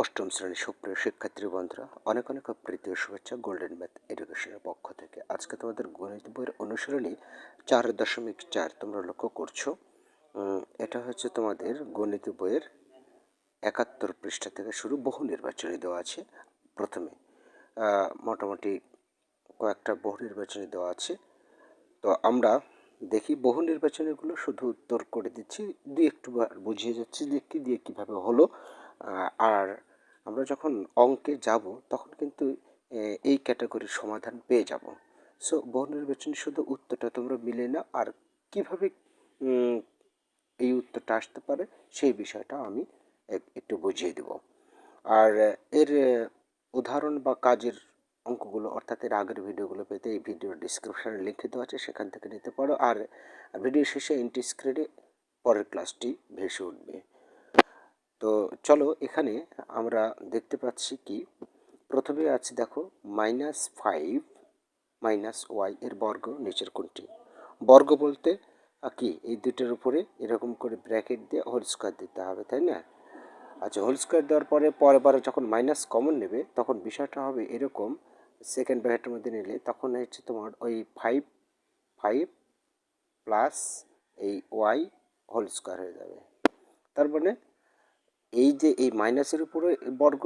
অষ্টম শ্রেণির সুপ্রিয় শিক্ষার্থী বন্ধুরা, অনেক অনেক প্রীতি শুভেচ্ছা গোল্ডেন ম্যাথ এডুকেশনের পক্ষ থেকে। আজকে তোমাদের গণিত বইয়ের অনুসরণী চার দশমিক চার তোমরা লক্ষ্য করছ। এটা হচ্ছে তোমাদের গণিত বইয়ের একাত্তর পৃষ্ঠা থেকে শুরু বহু নির্বাচনী দেওয়া আছে। প্রথমে মোটামুটি কয়েকটা বহু নির্বাচনী দেওয়া আছে। তো আমরা দেখি বহু নির্বাচনীগুলো শুধু উত্তর করে দিচ্ছি দুই একটু বুঝিয়ে যাচ্ছি যে কী দিয়ে কীভাবে হলো। আর আমরা যখন অঙ্কে যাব, তখন কিন্তু এই ক্যাটাগরির সমাধান পেয়ে যাব। সো বহু নির্বাচনী শুধু উত্তরটা তোমরা মিলে না আর কীভাবে এই উত্তরটা আসতে পারে, সেই বিষয়টা আমি একটু বুঝিয়ে দেব। আর এর উদাহরণ বা কাজের অঙ্কগুলো, অর্থাৎ এর আগের ভিডিওগুলো পেতে এই ভিডিওর ডিসক্রিপশানে লিখে দেওয়া আছে, সেখান থেকে নিতে পারো। আর ভিডিও শেষে ইন্টি স্ক্রিনে পরের ক্লাসটি ভেসে উঠবে। তো চলো এখানে আমরা দেখতে পাচ্ছি কি। প্রথমে আছে দেখো মাইনাস ফাইভ মাইনাস ওয়াই এর বর্গ, নিচের কোনটি বর্গ বলতে কি? এই দুটোর উপরে এরকম করে ব্র্যাকেট দিয়ে হোল স্কোয়ার দিতে হবে, তাই না? আচ্ছা হোল স্কোয়ার দেওয়ার পরে, পরের বারে যখন মাইনাস কমন নেবে, তখন বিষয়টা হবে এরকম। সেকেন্ড ব্র্যাকেটের মধ্যে নিলে, তখন হচ্ছে তোমার ওই ফাইভ ফাইভ প্লাস এই ওয়াই হোল স্কোয়ার হয়ে যাবে। তার মানে এই যে এই মাইনাসের উপরে বর্গ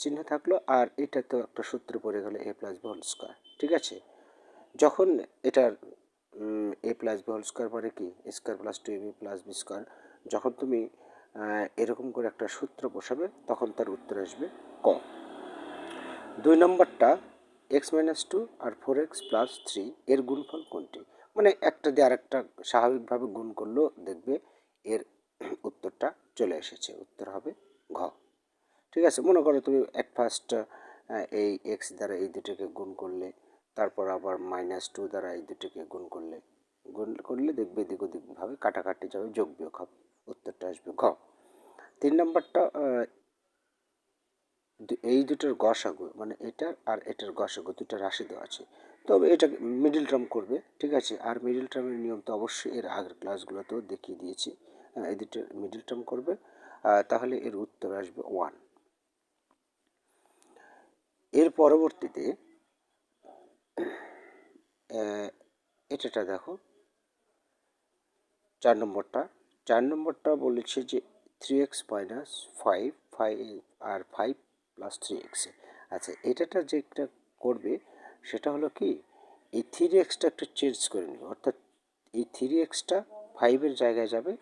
চিহ্ন থাকল আর এটা তো একটা সূত্র পড়ে গেলো A plus B whole square ঠিক আছে? যখন এটার A plus B whole square পরে কি? Square plus two B plus B square যখন তুমি এরকম করে একটা সূত্র বসাবে, তখন তার উত্তর আসবে ক। দুই নম্বরটা এক্স মাইনাস টু আর ফোর এক্স প্লাস থ্রি এর গুণফল কোনটি? মানে একটা দিয়ে আরেকটা স্বাভাবিকভাবে গুণ করলেও দেখবে এর উত্তরটা চলে এসেছে। উত্তর হবে ঘ। ঠিক আছে, মনে করো তুমি অ্যাট ফার্স্ট এই এক্স দ্বারা এই দুটোকে গুণ করলে, তারপর আবার মাইনাস টু দ্বারা এই দুটোকে গুণ করলে গুণ করলে দেখবে এদিক ওদিকভাবে কাটাকাটি যাবে, যোগ বিয়োগ হবে, উত্তরটা আসবে ঘ। তিন নম্বরটা এই দুটোর গসাগু মানে এটার আর এটার গসাগু, দুটো রাশি দেওয়া আছে। তবে এটা মিডিল টার্ম করবে, ঠিক আছে? আর মিডিল টার্মের নিয়ম তো অবশ্যই এর আগের ক্লাসগুলোতেও দেখিয়ে দিয়েছি। এই দুটো মিডিল টার্ম করবে তাহলে এর উত্তর আসবে ওয়ানের পরবর্তীতে এটাটা দেখো, চার নম্বরটা চার নম্বরটা বলেছে যে three X minus five five আর ফাইভ প্লাস থ্রি এক্স আচ্ছা এটাটা যেটা করবে, সেটা হলো কি, এই থ্রি এক্সটা একটু চেঞ্জ করে নেবে, অর্থাৎ এই থ্রি এক্সটা ফাইভের জায়গায় যাবে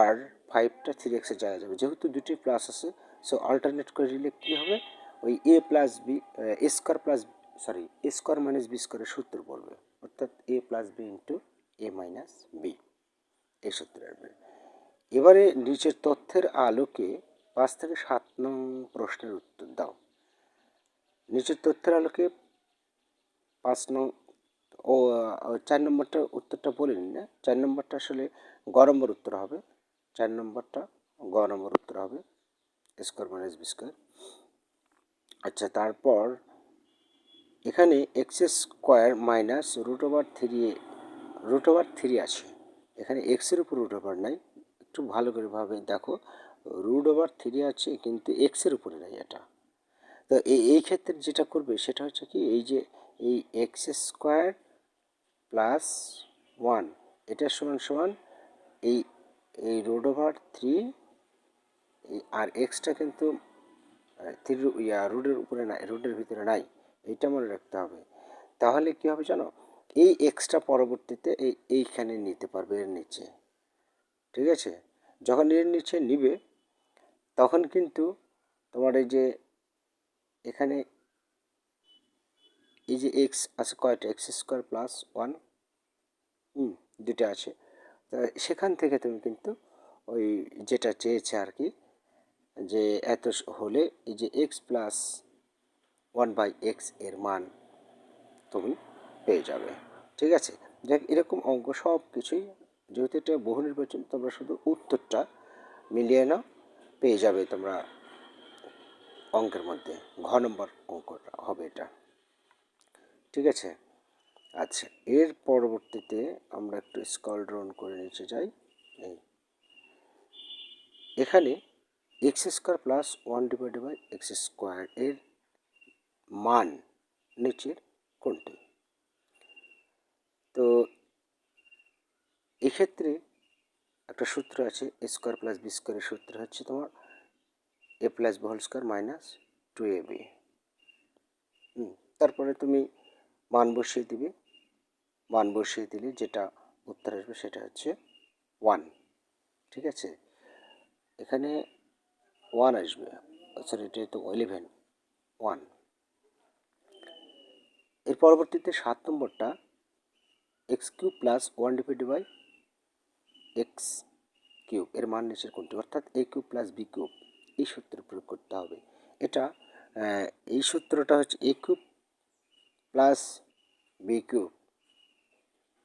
আর ফাইভটা থ্রি এক্সে জায়গায় যাবে। যেহেতু দুটি প্লাস আছে সো অল্টারনেট করে দিলে কী হবে? ওই A plus B A square plus sorry A square minus B স্কোয়ারের সূত্র পড়বে। অর্থাৎ A plus B into A minus B এই সূত্র আসবে এবারে নিচের তথ্যের আলোকে পাঁচ থেকে সাত নং প্রশ্নের উত্তর দাও। নিচের তথ্যের আলোকে পাঁচ নং, ও চার নম্বরটা উত্তরটা বলিনি না চার নম্বরটা আসলে গ নম্বর উত্তর হবে। চার নম্বরটা, গ নম্বর উত্তর হবে স্কোয়ার মাইনাস বি স্কোয়ার আচ্ছা তারপর এখানে X square minus root over three root over three আছে। এখানে এক্সের উপর রুট ওভার নাই। একটু ভালো করে ভাবে দেখো রুট ওভার থ্রি আছে কিন্তু এক্সের উপরে নাই এটা। তো এই ক্ষেত্রে যেটা করবে সেটা হচ্ছে কি, এই যে এই এক্স স্কোয়ার প্লাস ওয়ান এটা সমান সমান এই এই রুট ওভার থ্রি আর এক্সটা কিন্তু থ্রি ইয়া রুটের উপরে নাই রুটের ভিতরে নাই, এইটা মনে রাখতে হবে। তাহলে কী হবে জানো? এই এক্সট্রা পরবর্তীতে এই এইখানে নিতে পারবে এর নিচে। ঠিক আছে? যখন এর নিচে নিবে, তখন কিন্তু তোমার এই যে এখানে এই যে এক্স আছে কয়টা? X square plus one, hmm দুটো আছে। তা সেখান থেকে তুমি কিন্তু ওই যেটা চেয়েছে আর কি, যে এত হলে এই যে এক্স প্লাস ওয়ান বাই এক্সের মান তুমি পেয়ে যাবে। ঠিক আছে? দেখ, এরকম অঙ্ক সব কিছুই যেহেতু এটা বহু নির্বাচন তোমরা শুধু উত্তরটা মিলিয়ে নাও, পেয়ে যাবে তোমরা অঙ্কের মধ্যে। ঘ নম্বর অঙ্কটা হবে এটা। ঠিক আছে? আচ্ছা এর পরবর্তীতে আমরা একটু স্কল ডাউন করে যাই এই। এখানে X square plus one divided by X square এর মান নিচের কোনটি? তো এক্ষেত্রে একটা সূত্র আছে, এ স্কোয়ার প্লাস বি স্কোয়ারের সূত্র হচ্ছে তোমার A plus B whole square minus two A B. তারপরে তুমি মান বসিয়ে দিবে। মান বসিয়ে দিলে যেটা উত্তর আসবে সেটা হচ্ছে ওয়ান ঠিক আছে? এখানে ওয়ান আসবে সরি এটা তো ইলেভেন ওয়ানের পরবর্তীতে সাত নম্বরটা X cube plus one divided by X cube এর মান নিচের কোনটি? অর্থাৎ A cube plus B cube এই সূত্র প্রয়োগ করতে হবে। এটা এই সূত্রটা হচ্ছে A cube plus B cube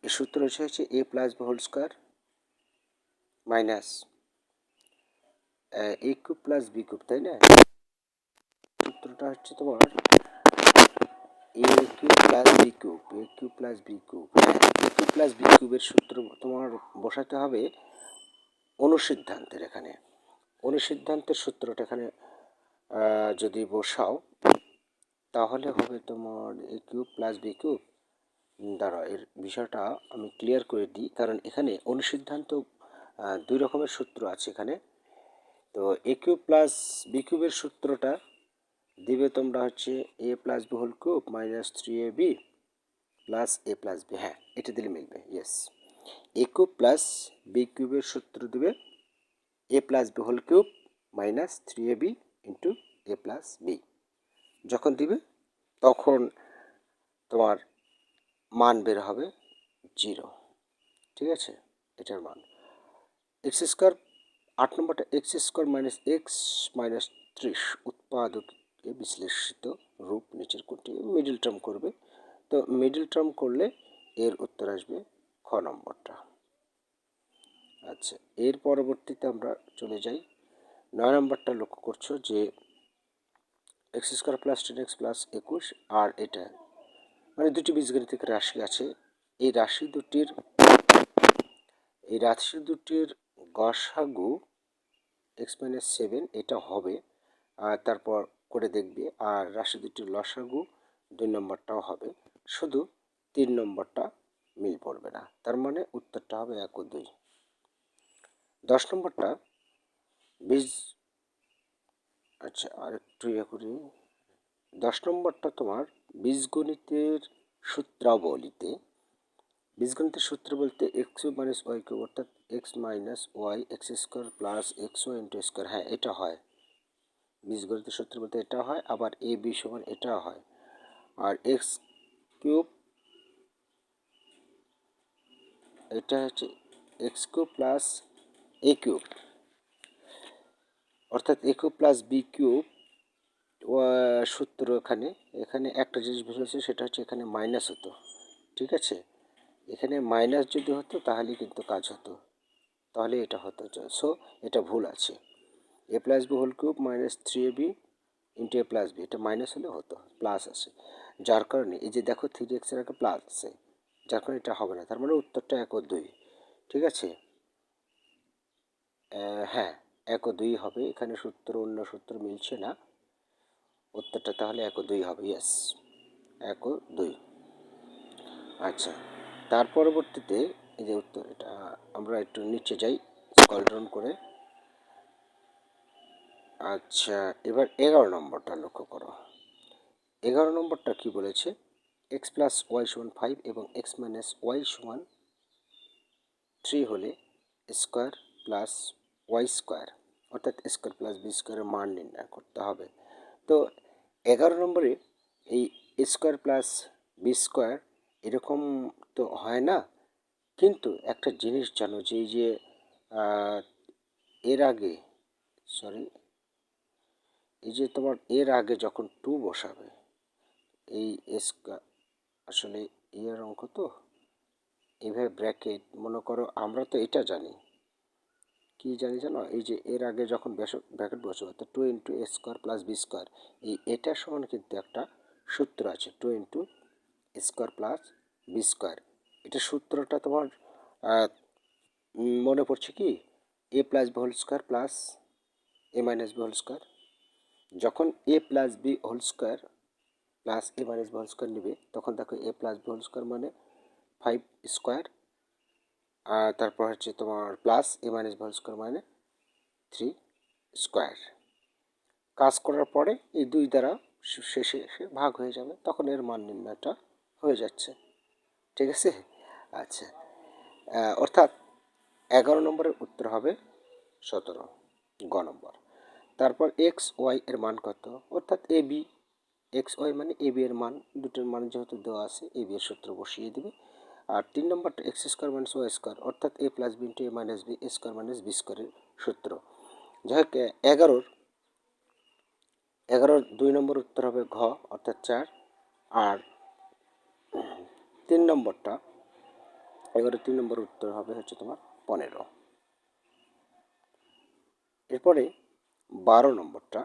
এই সূত্র হচ্ছে A plus whole square minus A cube plus B cube তাই না? সূত্রটা হচ্ছে তোমার A cube plus B cube A cube plus B cube A cube plus B কিউবের সূত্র তোমার বসাতে হবে অনুসিদ্ধান্তের এখানে। অনুসিদ্ধান্তের সূত্রটা এখানে যদি বসাও, তাহলে হবে তোমার A cube plus B cube দ্বারা এর বিষয়টা আমি ক্লিয়ার করে দিই। কারণ এখানে অনুসিদ্ধান্ত দুই রকমের সূত্র আছে এখানে। তো এ কিউব প্লাস বি কিউবের সূত্রটা দিবে তোমরা হচ্ছে A plus B whole cube minus three A B plus A plus B হ্যাঁ এটা দিলে মিলবে yes A cube plus B কিউবের সূত্র দিবে A plus B whole cube minus three A B into A plus B যখন দিবে, তখন তোমার মান বের হবে জিরো। ঠিক আছে? এটার মান। এক্স স্কোয়ার আট নম্বরটা X square minus X minus ত্রিশ উৎপাদকে বিশ্লেষিত রূপ নিচের কোনটি মিডিল টার্ম করবে। তো মিডিল টার্ম করলে এর উত্তর আসবে খ নম্বরটা। আচ্ছা এর পরবর্তীতে আমরা চলে যাই। নয় নম্বরটা লক্ষ্য করছ যে X square plus ten X plus একুশ আর এটা মানে দুটি বীজগণিতিক রাশি আছে। এই রাশি দুটির, এই রাশি দুটির গসাগু এক্স মাইনাস সেভেন এটা হবে, আর তারপর করে দেখবে, আর রাশি দুটির লসাগু দুই নম্বরটাও হবে। শুধু তিন নম্বরটা মিল পড়বে না, তার মানে উত্তরটা হবে এক ও দুই। দশ নম্বরটা বীজ আচ্ছা আর একটু ইয়ে করি। দশ নম্বরটা তোমার বীজগণিতের সূত্রাবলীতে, বীজগণিতের সূত্র বলতে এক্স মাইনাস ওয়াই কিউব অর্থাৎ X minus Y X square plus X Y into square হ্যাঁ এটা হয়। বীজগণিতের সূত্র বলতে এটা হয়, আবার এ বি সমান এটা হয়। আর এক্স কিউব এটা হচ্ছে X cube plus A cube অর্থাৎ A cube plus B cube সূত্র এখানে এখানে একটা জিনিস বুঝেছে সেটা হচ্ছে এখানে মাইনাস হতো, ঠিক আছে? এখানে মাইনাস যদি হতো, তাহলে কিন্তু কাজ হতো, তাহলে এটা হতো সো এটা ভুল আছে। A plus B whole cube minus three A B into A plus B এটা মাইনাস হলে হতো প্লাস আছে। যার কারণে, এই যে দেখো থ্রি এক্সের একটা প্লাস আছে, যার কারণে এটা হবে না, তার মানে উত্তরটা এক ও দুই, ঠিক আছে? হ্যাঁ এক ও দুই হবে, এখানে সূত্র অন্য সূত্র মিলছে না। উত্তরটা তাহলে এক ও দুই হবে ইয়েস এক ও দুই। আচ্ছা তার পরবর্তীতে এই যে উত্তর, এটা আমরা একটু নিচে যাই স্কল করে। আচ্ছা এবার এগারো নম্বরটা লক্ষ্য করো। এগারো নম্বরটা কি বলেছে? এক্স প্লাস ওয়াই সমান ফাইভ এবং এক্স মাইনাস ওয়াই সমান থ্রি হলে স্কোয়ার প্লাস ওয়াই স্কোয়ার অর্থাৎ স্কোয়ার প্লাস বি স্কোয়ারের মান নির্ণয় করতে হবে। তো এগারো নম্বরে এই স্কোয়ার প্লাস বি স্কোয়ার এরকম তো হয় না। কিন্তু একটা জিনিস জানো যে এই যে এর আগে সরি এই যে তোমার এর আগে যখন টু বসাবে, এই স্কোয়ার আসলে ইয়ের অঙ্ক তো, এভাবে ব্র্যাকেট মনে করো আমরা তো এটা জানি। কি জানি জানো এই যে এর আগে যখন ব্র্যাকেট বসে তো two into A square plus B square এই এটার সমান কিন্তু একটা সূত্র আছে two into square plus B square এটা সূত্রটা তোমার মনে পড়ছে কি? A plus B whole square plus A minus B whole square যখন A plus B whole square plus A minus B whole square নেবে, তখন দেখো A plus B whole square মানে ফাইভ স্কোয়ার আর তারপর হচ্ছে তোমার plus A minus whole square মানে থ্রি স্কোয়ার কাজ করার পরে এই দুই দ্বারা শেষে এসে ভাগ হয়ে যাবে, তখন এর মান নির্ণয়টা হয়ে যাচ্ছে। ঠিক আছে? আচ্ছা। অর্থাৎ এগারো নম্বরের উত্তর হবে সতেরো, গ নম্বর। তারপর এক্স ওয়াই এর মান কত? অর্থাৎ এ বি এক্স ওয়াই মানে এ বি এর মান, দুটোর মান যেহেতু দেওয়া আছে এ বি এর সূত্র বসিয়ে দিবে। আর তিন নম্বরটা X square minus Y square অর্থাৎ A plus B into A minus B square minus B স্কোয়ারের সূত্র। যাই হোক এগারোর এগারোর দুই নম্বর উত্তর হবে ঘ, অর্থাৎ চার। আর তিন নম্বরটা এগারো তিন নম্বর উত্তর হবে হচ্ছে তোমার পনেরো। এরপরে বারো নম্বরটা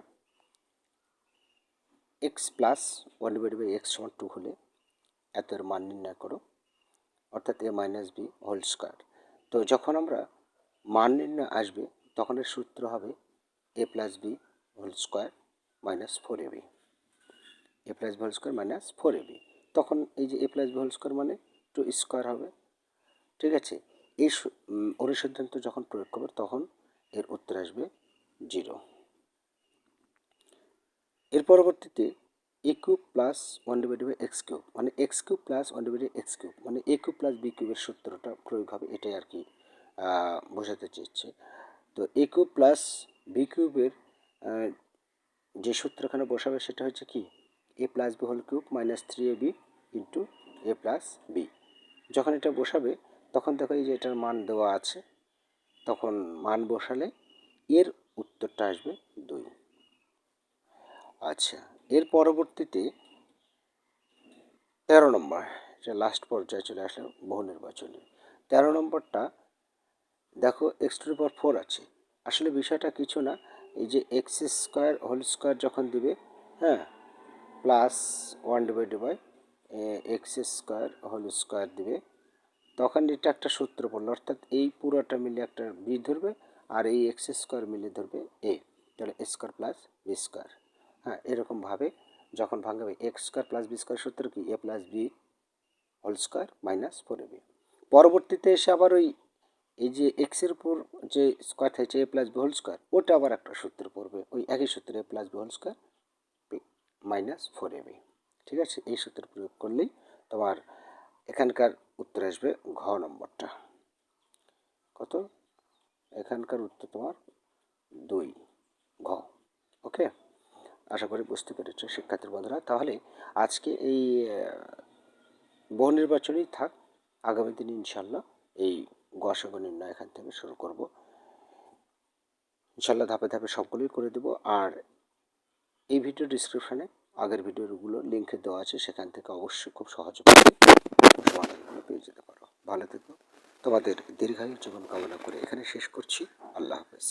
X plus one divide by X সমান টু হলে এত এর মান নির্ণয় করো। অর্থাৎ A minus B whole square তো যখন আমরা মান নির্ণয় আসবে, তখন এর সূত্র হবে a plus b whole square minus four a b a plus b whole square minus four a b তখন এই যে a plus b whole square মানে টু স্কোয়ার হবে। ঠিক আছে? এই ওরের সিদ্ধান্ত যখন প্রয়োগ করবে, তখন এর উত্তর আসবে জিরো এর পরবর্তীতে a plus one divided by x cube মানে x cube plus one divided x cube মানে এ কিউব প্লাস বি কিউবের সূত্রটা প্রয়োগ হবে, এটাই আর কি বোঝাতে চেয়েছে। তো এ কিউব প্লাস বি কিউবের যে সূত্রখানে বসাবে সেটা হচ্ছে কি? A plus b whole cube minus three a b into a plus b যখন এটা বসাবে, তখন দেখো এই যে এটার মান দেওয়া আছে, তখন মান বসালে এর উত্তরটা আসবে দুই। আচ্ছা এর পরবর্তীতে তেরো নম্বর এটা লাস্ট পর্যায়ে চলে আসলো বহু নির্বাচনী। তেরো নম্বরটা, দেখো এক্স টু পাওয়ার ফোর আছে। আসলে বিষয়টা কিছু না, এই যে এক্স স্কোয়ার হোল স্কোয়ার যখন দিবে হ্যাঁ plus one divided by x square whole square দিবে, তখন এটা একটা সূত্র পড়ল, অর্থাৎ এই পুরোটা মিলে একটা বি ধরবে, আর এই এক্স স্কোয়ার মিলে ধরবে এ তাহলে স্কোয়ার প্লাস বি স্কোয়ার হ্যাঁ এরকমভাবে যখন ভাঙাবে x square plus b square সূত্র কি? A plus b whole square minus four a b পরবর্তীতে এসে আবার ওই, এই যে এক্সের উপর যে স্কোয়ার থাকছে a plus b whole square ওটা আবার একটা সূত্র পড়বে। ওই একই সূত্রে a plus b whole square minus four a b ঠিক আছে? এই সূত্র প্রয়োগ করলেই তোমার এখানকার উত্তর আসবে ঘ নম্বরটা। কত? এখানকার উত্তর তোমার দুই, ঘ। ওকে? আশা করি বুঝতে পেরেছ, শিক্ষার্থীর বন্ধুরা। তাহলে আজকে এই বহু নির্বাচনই থাক। আগামী দিনে ইনশাল্লাহ এই গসগ নির্ণয় এখান থেকে শুরু করব। ইনশাল্লাহ ধাপে ধাপে সবগুলোই করে দেব। আর এই ভিডিও ডিসক্রিপশানে আগের ভিডিওগুলো লিঙ্কে দেওয়া আছে, সেখান থেকে অবশ্যই খুব সহজে সমাধানগুলো পেয়ে যেতে পারো। ভালো থেকো। তোমাদের দীর্ঘায়ু জীবন কামনা করে এখানে শেষ করছি। আল্লাহ হাফেজ।